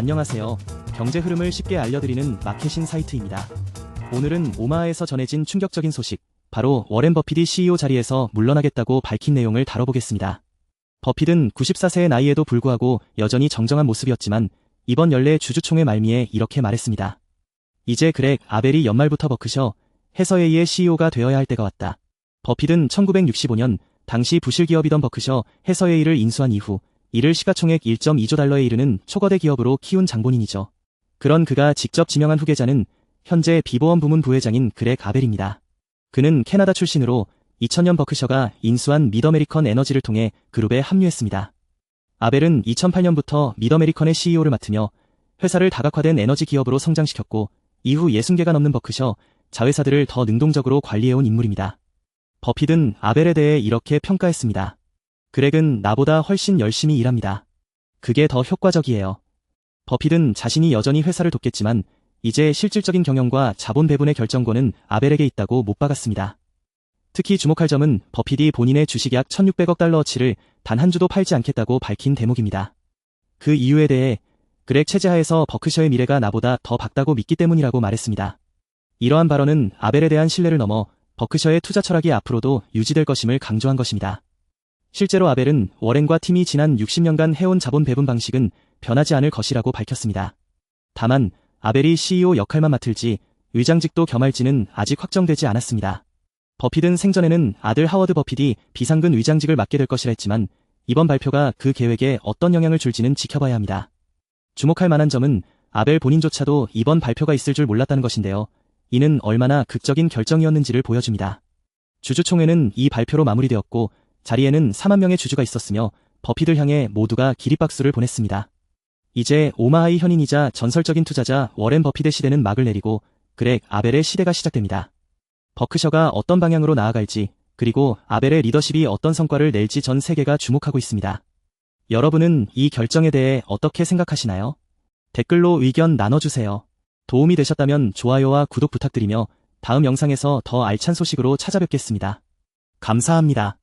안녕하세요. 경제 흐름을 쉽게 알려드리는 마켓신 사이트입니다. 오늘은 오마하에서 전해진 충격적인 소식, 바로 워렌 버핏이 CEO 자리에서 물러나겠다고 밝힌 내용을 다뤄보겠습니다. 버핏은 94세의 나이에도 불구하고 여전히 정정한 모습이었지만 이번 연례 주주총회 말미에 이렇게 말했습니다. 이제 그렉 아벨이 연말부터 버크셔 해서웨이의 CEO가 되어야 할 때가 왔다. 버핏은 1965년 당시 부실 기업이던 버크셔 해서웨이를 인수한 이후 이를 시가총액 1.2조 달러에 이르는 초거대 기업으로 키운 장본인이죠. 그런 그가 직접 지명한 후계자는 현재 비보험 부문 부회장인 그렉 아벨입니다. 그는 캐나다 출신으로 2000년 버크셔가 인수한 미더메리컨 에너지를 통해 그룹에 합류했습니다. 아벨은 2008년부터 미더메리컨의 CEO를 맡으며 회사를 다각화된 에너지 기업으로 성장시켰고 이후 60개가 넘는 버크셔 자회사들을 더 능동적으로 관리해온 인물입니다. 버핏은 아벨에 대해 이렇게 평가했습니다. 그렉은 나보다 훨씬 열심히 일합니다. 그게 더 효과적이에요. 버핏은 자신이 여전히 회사를 돕겠지만 이제 실질적인 경영과 자본 배분의 결정권은 아벨에게 있다고 못 박았습니다. 특히 주목할 점은 버핏이 본인의 주식 약 1600억 달러어치를 단 한 주도 팔지 않겠다고 밝힌 대목입니다. 그 이유에 대해 그렉 체제하에서 버크셔의 미래가 나보다 더 밝다고 믿기 때문이라고 말했습니다. 이러한 발언은 아벨에 대한 신뢰를 넘어 버크셔의 투자 철학이 앞으로도 유지될 것임을 강조한 것입니다. 실제로 아벨은 워렌과 팀이 지난 60년간 해온 자본 배분 방식은 변하지 않을 것이라고 밝혔습니다. 다만 아벨이 CEO 역할만 맡을지 의장직도 겸할지는 아직 확정되지 않았습니다. 버핏은 생전에는 아들 하워드 버핏이 비상근 의장직을 맡게 될 것이라 했지만 이번 발표가 그 계획에 어떤 영향을 줄지는 지켜봐야 합니다. 주목할 만한 점은 아벨 본인조차도 이번 발표가 있을 줄 몰랐다는 것인데요. 이는 얼마나 극적인 결정이었는지를 보여줍니다. 주주총회는 이 발표로 마무리되었고 자리에는 4만 명의 주주가 있었으며 버핏을 향해 모두가 기립박수를 보냈습니다. 이제 오마하이 현인이자 전설적인 투자자 워렌 버핏의 시대는 막을 내리고 그렉 아벨의 시대가 시작됩니다. 버크셔가 어떤 방향으로 나아갈지 그리고 아벨의 리더십이 어떤 성과를 낼지 전 세계가 주목하고 있습니다. 여러분은 이 결정에 대해 어떻게 생각하시나요? 댓글로 의견 나눠주세요. 도움이 되셨다면 좋아요와 구독 부탁드리며 다음 영상에서 더 알찬 소식으로 찾아뵙겠습니다. 감사합니다.